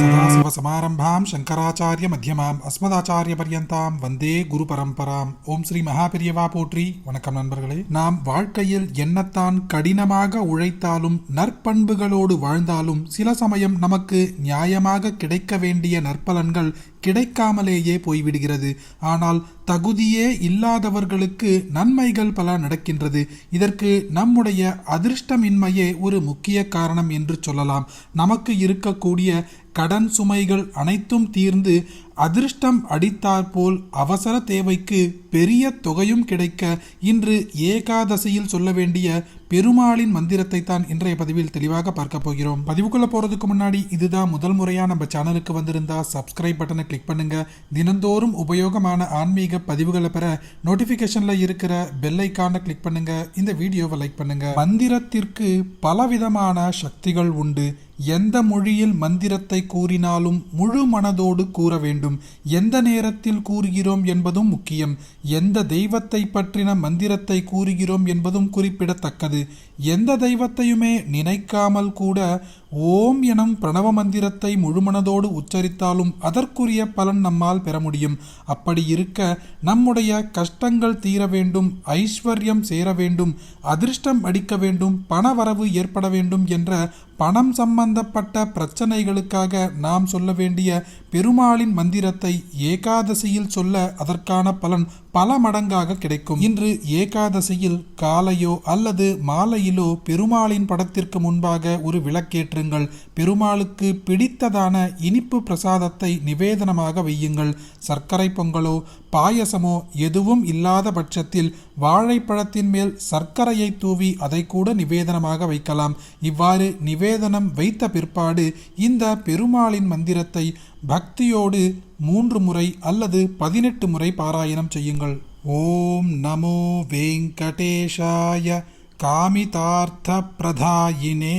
சதாசிவசமாரம்பாம் சங்கராச்சாரிய மத்தியமாம் அஸ்மதாச்சாரிய பர்யந்தாம் வந்தே குரு பரம்பராம் ஓம் ஸ்ரீ மகாபெரியவா போற்றி வணக்கம் நண்பர்களே நாம் வாழ்க்கையில் என்னத்தான் கடினமாக உழைத்தாலும் நற்பண்புகளோடு வாழ்ந்தாலும் சில சமயம் நமக்கு நியாயமாக கிடைக்க வேண்டிய நற்பலன்கள் கிடைக்காமலேயே போய்விடுகிறது. ஆனால் தகுதியே இல்லாதவர்களுக்கு நன்மைகள் பல நடக்கின்றது. இதற்கு நம்முடைய அதிர்ஷ்டமின்மையே ஒரு முக்கிய காரணம் என்று சொல்லலாம். நமக்கு இருக்கக்கூடிய கடன் சுமைகள் அனைத்தும் தீர்ந்து அதிர்ஷ்டம் அடித்தாற்போல் அவசர தேவைக்கு பெரிய தொகையும் கிடைக்க இன்று ஏகாதசியில் சொல்ல வேண்டிய பெருமாளின் மந்திரத்தை தான் இன்றைய பதிவில் தெளிவாக பார்க்க போகிறோம். பதிவுக்குள்ள போறதுக்கு முன்னாடி இதுதான் முதல் முறையா நம்ம சேனலுக்கு வந்திருந்தா சப்ஸ்கிரைப் பட்டனை கிளிக் பண்ணுங்க. தினந்தோறும் உபயோகமான ஆன்மீக பதிவுகளை பெற நோட்டிபிகேஷன்ல இருக்கிற பெல் ஐக்கானை கிளிக் பண்ணுங்க. இந்த வீடியோவை லைக் பண்ணுங்க. மந்திரத்திற்கு பலவிதமான சக்திகள் உண்டு. எந்த மொழியில் மந்திரத்தை கூறினாலும் முழு மனதோடு கூற வேண்டும். எந்த நேரத்தில் கூறுகிறோம் என்பதும் முக்கியம். எந்த தெய்வத்தை பற்றின மந்திரத்தை கூறுகிறோம் என்பதும் குறிப்பிடத்தக்கது. எந்த தெய்வத்தையுமே நினைக்காமல் கூட ஓம் எனும் பிரணவ மந்திரத்தை முழுமனதோடு உச்சரித்தாலும் அதற்குரிய பலன் நம்மால் பெற முடியும். அப்படி இருக்க நம்முடைய கஷ்டங்கள் தீர வேண்டும் ஐஸ்வர்யம் சேர வேண்டும் அதிர்ஷ்டம் அடிக்க வேண்டும் பணவரவு ஏற்பட வேண்டும் என்ற பணம் சம்பந்தப்பட்ட பிரச்சனைகளுக்காக நாம் சொல்ல வேண்டிய பெருமாளின் மந்திரத்தை ஏகாதசியில் சொல்ல அதற்கான பலன் பல மடங்காக கிடைக்கும். இன்று ஏகாதசியில் காலையோ அல்லது மாலையிலோ பெருமாளின் படத்திற்கு முன்பாக ஒரு விளக்கேற்றுங்கள். பெருமாளுக்கு பிடித்ததான இனிப்பு பிரசாதத்தை நிவேதனமாக வையுங்கள். சர்க்கரை பொங்கலோ பாயசமோ எதுவும் இல்லாத பட்சத்தில் வாழைப்பழத்தின் மேல் சர்க்கரையை தூவி அதை கூட நிவேதனமாக வைக்கலாம். இவ்வாறு நிவேதனம் வைத்த பிற்பாடு இந்த பெருமாளின் மந்திரத்தை பக்தியோடு மூன்று முறை அல்லது பதினெட்டு முறை பாராயணம் செய்யுங்கள். ஓம் நமோ வெங்கடேஷாய காமிதார்த்த பிரதாயினே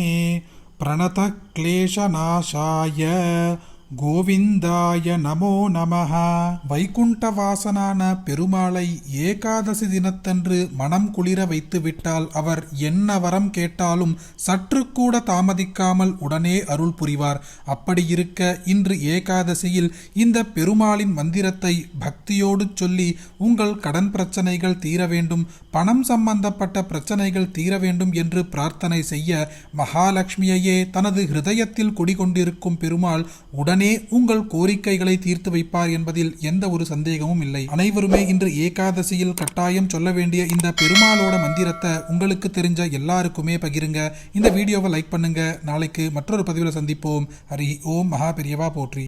பிரணத கிளேஷநாசாய கோவிந்தாய நமோ நமஹ. வைகுண்ட வாசனான பெருமாளை ஏகாதசி தினத்தன்று மனம் குளிர வைத்துவிட்டால் அவர் என்ன வரம் கேட்டாலும் சற்று கூட தாமதிக்காமல் உடனே அருள் புரிவார். அப்படி இருக்க இன்று ஏகாதசியில் இந்த பெருமாளின் மந்திரத்தை பக்தியோடு சொல்லி உங்கள் கடன் பிரச்சனைகள் தீர வேண்டும் பணம் சம்பந்தப்பட்ட பிரச்சனைகள் தீர வேண்டும் என்று பிரார்த்தனை செய்ய மகாலட்சுமியையே தனது ஹிருதயத்தில் குடிகொண்டிருக்கும் பெருமாள் உடன் உடனே உங்கள் கோரிக்கைகளை தீர்த்து வைப்பார் என்பதில் எந்த ஒரு சந்தேகமும் இல்லை. அனைவருமே இன்று ஏகாதசியில் கட்டாயம் சொல்ல வேண்டிய இந்த பெருமாளோட மந்திரத்தை உங்களுக்கு தெரிஞ்ச எல்லாருக்குமே பகிருங்க. இந்த வீடியோவை லைக் பண்ணுங்க. நாளைக்கு மற்றொரு பதிவில் சந்திப்போம். ஹரி ஓம். மகா பெரியவா போற்றி.